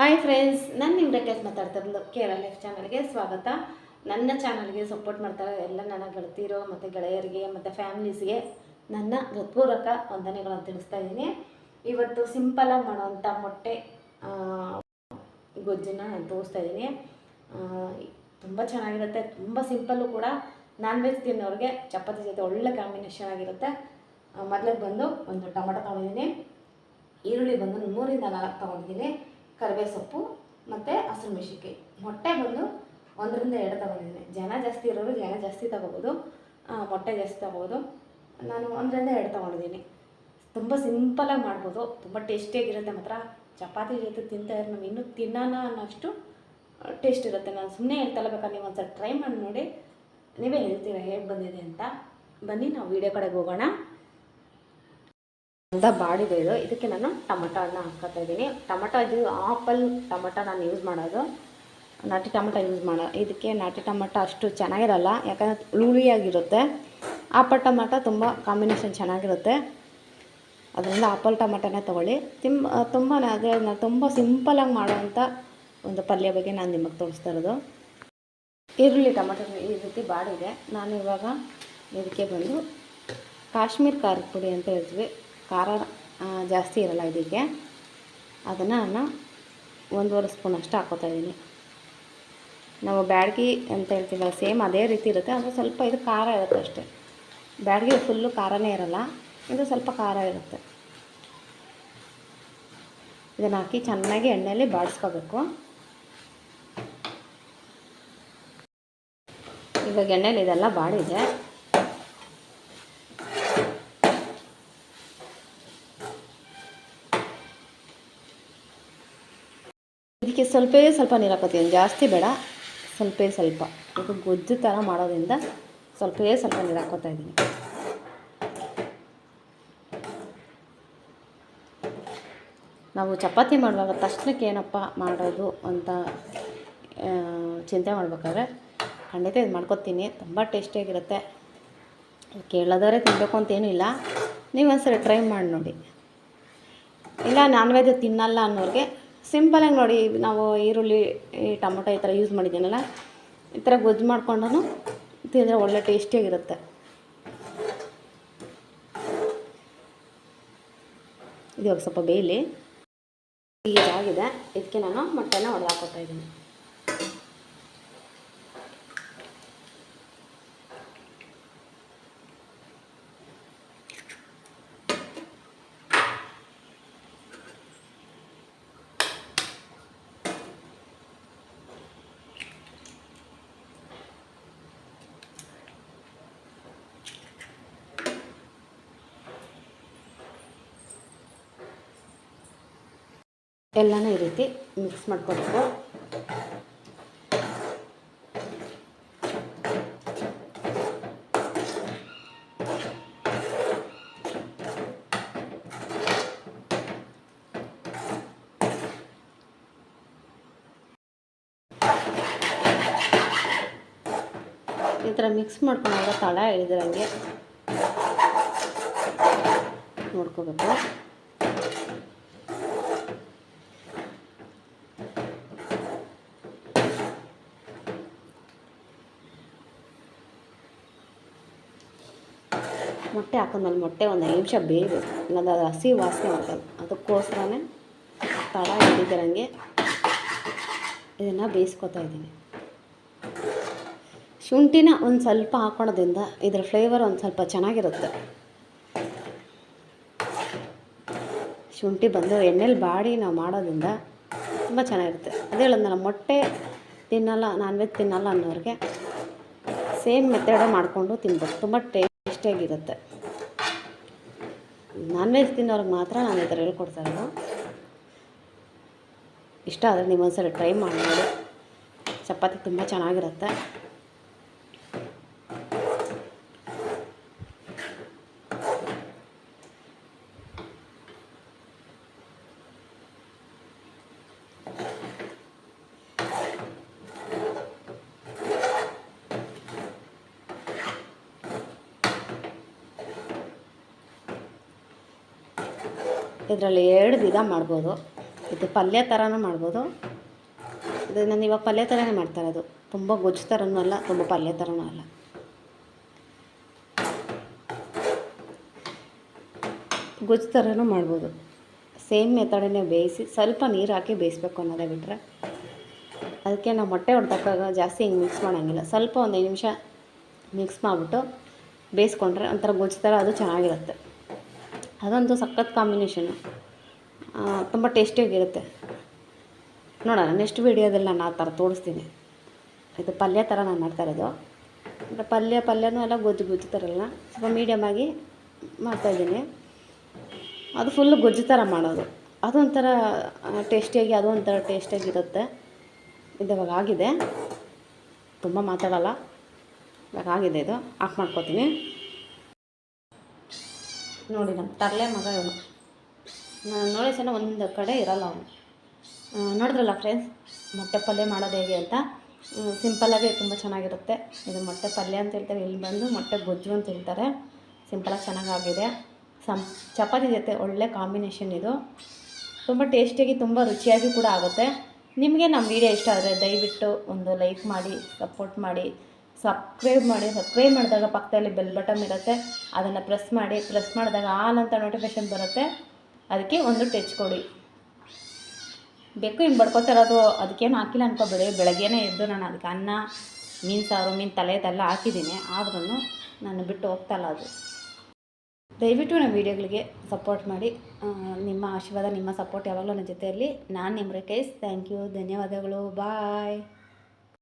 Hi friends ನಾನು ನಿಮ್ಮ ರೇಖೇಶ್ ಮಾತಾಡ್ತಿರೋದು ಕೇರಳ ಲೈಫ್ ಚಾನಲ್ಗೆ ಸ್ವಾಗತ. ನನ್ನ ಚಾನಲ್ಗೆ ಸಪೋರ್ಟ್ ಮಾಡ್ತಾರೆ ಎಲ್ಲ ನನ್ನ ಗೆಳತಿರೋ, ಮತ್ತು ಗೆಳೆಯರಿಗೆ, ಮತ್ತು ಫ್ಯಾಮಿಲೀಸ್ಗೆ ನನ್ನ ಹೃತ್ಪೂರ್ವಕ ವಂದನೆಗಳನ್ನು ತಿಳಿಸ್ತಾ ಇದ್ದೀನಿ. ಇವತ್ತು ಸಿಂಪಲಾಗಿ ಮಾಡೋವಂಥ ಮೊಟ್ಟೆ ಗೊಜ್ಜನ್ನು ನಾನು ತೋರಿಸ್ತಾ ಇದ್ದೀನಿ. ತುಂಬ ಚೆನ್ನಾಗಿರುತ್ತೆ, ತುಂಬ ಸಿಂಪಲ್ಲು ಕೂಡ. ನಾನ್ ವೆಜ್ ತಿನ್ನೋರಿಗೆ ಚಪಾತಿ ಜೊತೆ ಒಳ್ಳೆ ಕಾಂಬಿನೇಷನ್ ಆಗಿರುತ್ತೆ. ಮೊದಲಿಗೆ ಬಂದು ಒಂದು ಟೊಮೊಟೊ ತೊಗೊಂಡಿದ್ದೀನಿ. ಈರುಳ್ಳಿ ಬಂದು ಮೂರಿಂದ ನಾಲ್ಕು ತೊಗೊಂಡಿದ್ದೀನಿ. ಕರಿಬೇವು ಸೊಪ್ಪು ಮತ್ತು ಹಸಿರು ಮೆಣಸಿನ್ಕಾಯಿ. ಮೊಟ್ಟೆ ಬಂದು ಒಂದರಿಂದ ಎರಡು ತೊಗೊಂಡಿದ್ದೀನಿ. ಜನ ಜಾಸ್ತಿ ಇರೋರು ಜನ ಜಾಸ್ತಿ ತೊಗೋಬೋದು. ಮೊಟ್ಟೆ ಜಾಸ್ತಿ ತೊಗೋಬೋದು. ನಾನು ಒಂದರಿಂದ ಎರಡು ತೊಗೊಂಡಿದ್ದೀನಿ. ತುಂಬ ಸಿಂಪಲಾಗಿ ಮಾಡ್ಬೋದು. ತುಂಬ ಟೇಸ್ಟಿಯಾಗಿರುತ್ತೆ ಮಾತ್ರ. ಚಪಾತಿ ಜೊತೆ ತಿಂತಾ ಇರೋ ನಾವು ಇನ್ನೂ ತಿನ್ನೋಣ ಅನ್ನೋಷ್ಟು ಟೇಸ್ಟ್ ಇರುತ್ತೆ. ನಾನು ಸುಮ್ಮನೆ ಹೇಳ್ತಲ್ಲ ಬೇಕಾದ್ರೆ ನೀವು ಒಂದ್ಸಲ ಟ್ರೈ ಮಾಡಿ ನೋಡಿ. ನೀವೇ ಹೇಳ್ತೀರಾ ಹೇಗೆ ಬಂದಿದೆ ಅಂತ? ಬನ್ನಿ, ನಾವು ವೀಡಿಯೋ ಕಡೆಗೆ ಹೋಗೋಣ. ಅರ್ಧ ಬಾಡಿದೆ ಇದು. ಇದಕ್ಕೆ ನಾನು ಟೊಮೊಟೊ ಹಣ್ಣು ಹಾಕ್ಕೊತಾ ಇದ್ದೀನಿ. ಟೊಮೆಟೊ ಇದು ಆಪಲ್ ಟೊಮೆಟೊ ನಾನು ಯೂಸ್ ಮಾಡೋದು. ನಾಟಿ ಟೊಮೆಟೊ ಯೂಸ್ ಮಾಡೋ. ಇದಕ್ಕೆ ನಾಟಿ ಟೊಮೆಟೊ ಅಷ್ಟು ಚೆನ್ನಾಗಿರಲ್ಲ. ಯಾಕಂದರೆ ಲೂಳಿಯಾಗಿರುತ್ತೆ ಆಪಲ್ ಟೊಮೆಟೊ ತುಂಬ ಕಾಂಬಿನೇಷನ್ ಚೆನ್ನಾಗಿರುತ್ತೆ. ಅದರಿಂದ ಆಪಲ್ ಟೊಮೆಟೊನೇ ತೊಗೊಳ್ಳಿ. ತುಂಬ ಅದೇ ನಾನು ತುಂಬ ಸಿಂಪಲಾಗಿ ಮಾಡೋವಂಥ ಒಂದು ಪಲ್ಯ ಬಗ್ಗೆ ನಾನು ನಿಮಗೆ ತೋರಿಸ್ತಾ ಇರೋದು. ಈರುಳ್ಳಿ ಟೊಮೆಟೊ ಈ ರೀತಿ ಬಾಡಿದೆ ನಾನು ಇವಾಗ ಇದಕ್ಕೆ ಬಂದು ಕಾಶ್ಮೀರ್ ಖಾರದ ಪುಡಿ ಅಂತ ಹೇಳ್ತೀವಿ. ಖಾರ ಜಾಸ್ತಿ ಇರಲ್ಲ ಇದಕ್ಕೆ. ಅದನ್ನು ನಾನು ಒಂದೂವರೆ ಸ್ಪೂನ್ ಅಷ್ಟು ಹಾಕೋತಾ ಇದ್ದೀನಿ. ನಾವು ಬ್ಯಾಡ್ಗಿ ಅಂತ ಹೇಳ್ತೀವಲ್ಲ, ಸೇಮ್ ಅದೇ ರೀತಿ ಇರುತ್ತೆ ಅದು ಸ್ವಲ್ಪ ಇದು ಖಾರ ಇರುತ್ತೆ ಅಷ್ಟೇ. ಬ್ಯಾಡ್ಗಿ ಫುಲ್ಲು ಖಾರನೇ ಇರಲ್ಲ, ಇದು ಸ್ವಲ್ಪ ಖಾರ ಇರುತ್ತೆ. ಇದನ್ನು ಹಾಕಿ ಚೆನ್ನಾಗಿ ಎಣ್ಣೆಯಲ್ಲಿ ಬಾಡಿಸ್ಕೋಬೇಕು. ಇವಾಗ ಎಣ್ಣೆಲಿ ಇದೆಲ್ಲ ಬಾಡಿದೆ. ಇದಕ್ಕೆ ಸ್ವಲ್ಪ ಸ್ವಲ್ಪ ನೀರು ಹಾಕೋತೀನಿ ಜಾಸ್ತಿ ಬೇಡ. ಸ್ವಲ್ಪೇ ಸ್ವಲ್ಪ. ಇದು ಗೊಜ್ಜು ಥರ ಮಾಡೋದ್ರಿಂದ ಸ್ವಲ್ಪೇ ಸ್ವಲ್ಪ ನೀರು ಹಾಕೋತಾ ಇದ್ದೀನಿ. ನಾವು ಚಪಾತಿ ಮಾಡುವಾಗ ತಕ್ಷಣಕ್ಕೆ ಏನಪ್ಪ ಮಾಡೋದು ಅಂತ ಚಿಂತೆ ಮಾಡ್ಬೇಕಾದ್ರೆ ಖಂಡಿತ ಇದು ಮಾಡ್ಕೊತೀನಿ. ತುಂಬ ಟೇಸ್ಟಿಯಾಗಿರುತ್ತೆ ಕೇಳೋದವರೇ ತಿನ್ನಬೇಕು ಅಂತೇನಿಲ್ಲ ನೀವು ಒಂದ್ಸರಿ ಟ್ರೈ ಮಾಡಿ ನೋಡಿ. ಇಲ್ಲ, ನಾನ್ ವೆಜ್ ತಿನ್ನಲ್ಲ ಅನ್ನೋರಿಗೆ ಸಿಂಪಲಾಗಿ ನೋಡಿ, ನಾವು ಈರುಳ್ಳಿ, ಈ ಟೊಮೊಟೊ ಈ ಥರ ಯೂಸ್ ಮಾಡಿದ್ದೀನಲ್ಲ, ಈ ಥರ ಗೊಜ್ಜು ಮಾಡ್ಕೊಂಡು ತಿಂದರೆ ಒಳ್ಳೆ ಟೇಸ್ಟಿಯಾಗಿರುತ್ತೆ. ಇದು ಸ್ವಲ್ಪ ಬೇಯಲಿ. ಈಗಾಗಿದೆ ಇದಕ್ಕೆ ನಾನು ಮೊಟ್ಟೆನ ಹೊಡೆದು ಹಾಕೋತಾ ಇದ್ದೀನಿ. ಎಲ್ಲನೂ ಈ ರೀತಿ ಮಿಕ್ಸ್ ಮಾಡ್ಕೊಬೇಕು. ಈ ಥರ ಮಿಕ್ಸ್ ಮಾಡ್ಕೊಂಡಾಗ ತಳ ಹಿಡಿದ್ರಂಗೆ ನೋಡ್ಕೋಬೇಕು. ಮೊಟ್ಟೆ ಹಾಕೊಂಡ್ಮೇಲೆ ಮೊಟ್ಟೆ ಒಂದು ನಿಮಿಷ ಬೇಯಬೇಕು. ಇಲ್ಲಾಂದ್ರೆ ಅದು ಹಸಿ ವಾಸನೆ ಹೋಗಲ್ಲ ಅದಕ್ಕೋಸ್ಕರನೇ ತಳ ಹಿಡಿದಿರಂಗೆ ಇದನ್ನು ಬೇಯಿಸ್ಕೊತಾ ಇದ್ದೀನಿ. ಶುಂಠಿನ ಒಂದು ಸ್ವಲ್ಪ ಹಾಕೊಳೋದ್ರಿಂದ ಇದರ ಫ್ಲೇವರ್ ಒಂದು ಸ್ವಲ್ಪ ಚೆನ್ನಾಗಿರುತ್ತೆ. ಶುಂಠಿ ಬಂದು ಎಣ್ಣೆಲಿ ಬಾಡಿ ನಾವು ಮಾಡೋದ್ರಿಂದ ತುಂಬ ಚೆನ್ನಾಗಿರುತ್ತೆ. ಅದೇ ಹೇಳೋದ್ನಲ್ಲ ಮೊಟ್ಟೆ ತಿನ್ನಲ್ಲ ನಾನ್ ವೆಜ್ ತಿನ್ನಲ್ಲ ಅನ್ನೋರಿಗೆ ಸೇಮ್ ಮೆಥಡ ಮಾಡಿಕೊಂಡು ತಿನ್ಬೇಕು ತುಂಬ ಟೇಸ್ಟಿಯಾಗಿರುತ್ತೆ ನಾನ್ ವೆಜ್ ತಿನ್ನೋರಿಗೆ ಮಾತ್ರ ನಾನು ಈ ಥರ ಹೇಳ್ಕೊಡ್ತಾ ಇರೋದು. ಇಷ್ಟ ಆದರೆ ನೀವು ಒಂದ್ಸಲ ಟ್ರೈ ಮಾಡಿ ಚಪಾತಿ ತುಂಬ ಚೆನ್ನಾಗಿರುತ್ತೆ. ಇದರಲ್ಲಿ ಎರಡು ವಿಧ ಮಾಡ್ಬೋದು. ಇದು ಪಲ್ಯ ಥರನೂ ಮಾಡ್ಬೋದು. ಇದು ನಾನು ಇವಾಗ ಪಲ್ಯ ಥರನೇ ಮಾಡ್ತಾರೆ ಅದು ತುಂಬ ಗೊಜ್ಜು ಥರನೂ ಅಲ್ಲ, ತುಂಬ ಪಲ್ಯ ಥರನೂ ಅಲ್ಲ. ಗೊಜ್ಜು ಥರನೂ ಮಾಡ್ಬೋದು. ಸೇಮ್ ಮೆಥಡನ್ನೇ ಬೇಯಿಸಿ ಸ್ವಲ್ಪ ನೀರು ಹಾಕಿ ಬೇಯಿಸ್ಬೇಕು ಅನ್ನೋದೇ ಬಿಟ್ಟರೆ ಅದಕ್ಕೆ ನಾವು ಮೊಟ್ಟೆ ಹೊಡೆದಾಗ ಜಾಸ್ತಿ ಹಿಂಗೆ ಮಿಕ್ಸ್ ಮಾಡೋಂಗಿಲ್ಲ. ಸ್ವಲ್ಪ ಒಂದು ನಿಮಿಷ ಮಿಕ್ಸ್ ಮಾಡಿಬಿಟ್ಟು ಬೇಯಿಸ್ಕೊಂಡ್ರೆ ಒಂಥರ ಗೊಜ್ಜು ಥರ ಅದು ಚೆನ್ನಾಗಿರುತ್ತೆ. ಅದಂತೂ ಸಖತ್ ಕಾಂಬಿನೇಷನು ತುಂಬ ಟೇಸ್ಟಿಯಾಗಿರುತ್ತೆ ನೋಡೋಣ ನೆಕ್ಸ್ಟ್ ವೀಡಿಯೋದಲ್ಲಿ ನಾನು ಆ ಥರ ತೋರಿಸ್ತೀನಿ. ಇದು ಪಲ್ಯ ಥರ ನಾನು ಮಾಡ್ತಾ ಇರೋದು. ಪಲ್ಯ, ಪಲ್ಯನೂ ಎಲ್ಲ ಗೊಜ್ಜು ಗೊಜ್ಜು ಥರಲ್ಲ ಸ್ವಲ್ಪ ಮೀಡಿಯಮಾಗಿ ಮಾಡ್ತಾಯಿದ್ದೀನಿ ಅದು ಫುಲ್ಲು ಗೊಜ್ಜು ಥರ ಮಾಡೋದು. ಅದೊಂಥರ ಟೇಸ್ಟಿಯಾಗಿ ಅದು ಒಂಥರ ಟೇಸ್ಟಿಯಾಗಿರುತ್ತೆ ಇದು ಇವಾಗ ಆಗಿದೆ. ತುಂಬ ಮಾತಾಡಲ್ಲ. ಇವಾಗ ಆಗಿದೆ ಇದು. ಆಫ್ ಮಾಡ್ಕೊತೀನಿ. ನೋಡಿ ನಮ್ಮ ತರಲೆ ಮಗ ಇವನು. ನೋಡಿ ಸಣ್ಣ ಒಂದು ಕಡೆ ಇರಲ್ಲ ಅವನು. ನೋಡಿದ್ರಲ್ಲ ಫ್ರೆಂಡ್ಸ್ ಮೊಟ್ಟೆ ಪಲ್ಯ ಮಾಡೋದು ಹೇಗೆ ಅಂತ? ಸಿಂಪಲ್ಲಾಗಿ ತುಂಬ ಚೆನ್ನಾಗಿರುತ್ತೆ. ಇದು ಮೊಟ್ಟೆ ಪಲ್ಯ ಅಂತ ಹೇಳ್ತಾರೆ. ಇಲ್ಲಿ ಬಂದು ಮೊಟ್ಟೆ ಗೊಜ್ಜು ಅಂತ ಹೇಳ್ತಾರೆ. ಸಿಂಪಲಾಗಿ ಚೆನ್ನಾಗಾಗಿದೆ. ಸಂ, ಚಪಾತಿ ಜೊತೆ ಒಳ್ಳೆ ಕಾಂಬಿನೇಷನ್ ಇದು. ತುಂಬ ಟೇಸ್ಟಿಯಾಗಿ ತುಂಬ ರುಚಿಯಾಗಿ ಕೂಡ ಆಗುತ್ತೆ. ನಿಮಗೆ ನಮ್ಮ ವಿಡಿಯೋ ಇಷ್ಟ ಆದರೆ ದಯವಿಟ್ಟು ಒಂದು ಲೈಕ್ ಮಾಡಿ ಸಪೋರ್ಟ್ ಮಾಡಿ. ಸಬ್ಸ್ಕ್ರೈಬ್ ಮಾಡಿ ಸಬ್ಸ್ಕ್ರೈಬ್ ಮಾಡಿದಾಗ ಪಕ್ಕದಲ್ಲಿ ಬೆಲ್ ಬಟನ್ ಇರುತ್ತೆ. ಅದನ್ನು ಪ್ರೆಸ್ ಮಾಡಿ ಪ್ರೆಸ್ ಮಾಡಿದಾಗ ಆಲ್ ಅಂತ ನೋಟಿಫಿಕೇಶನ್ ಬರುತ್ತೆ. ಅದಕ್ಕೆ ಒಂದು ಟಚ್ ಕೊಡಿ. ಬೇಕು ಹಿಂಗೆ ಬಡ್ಕೊತಿರೋದು ಅದಕ್ಕೇನು ಹಾಕಿಲ್ಲ ಅನ್ಕೋಬೇಡಿ. ಬೆಳಗ್ಗೆನೇ ಎದ್ದು ನಾನು ಅದಕ್ಕೆ ಅನ್ನ, ಮೀನು ಸಾರು, ಮೀನು ತಲೆದೆಲ್ಲ ಹಾಕಿದ್ದೀನಿ. ಆದ್ರೂ ನಾನು ಬಿಟ್ಟು ಹೋಗ್ತಲ್ಲ ಅದು. ದಯವಿಟ್ಟು ನಮ್ಮ ವೀಡಿಯೋಗಳಿಗೆ ಸಪೋರ್ಟ್ ಮಾಡಿ. ನಿಮ್ಮ ಆಶೀರ್ವಾದ, ನಿಮ್ಮ ಸಪೋರ್ಟ್ ಯಾವಾಗಲೂ ನನ್ನ ಜೊತೆಯಲ್ಲಿ. ನಾನು ನಿಮ್ಮ ರೇಖೇಶ್ ಥ್ಯಾಂಕ್ ಯು ಧನ್ಯವಾದಗಳು. ಬಾಯ್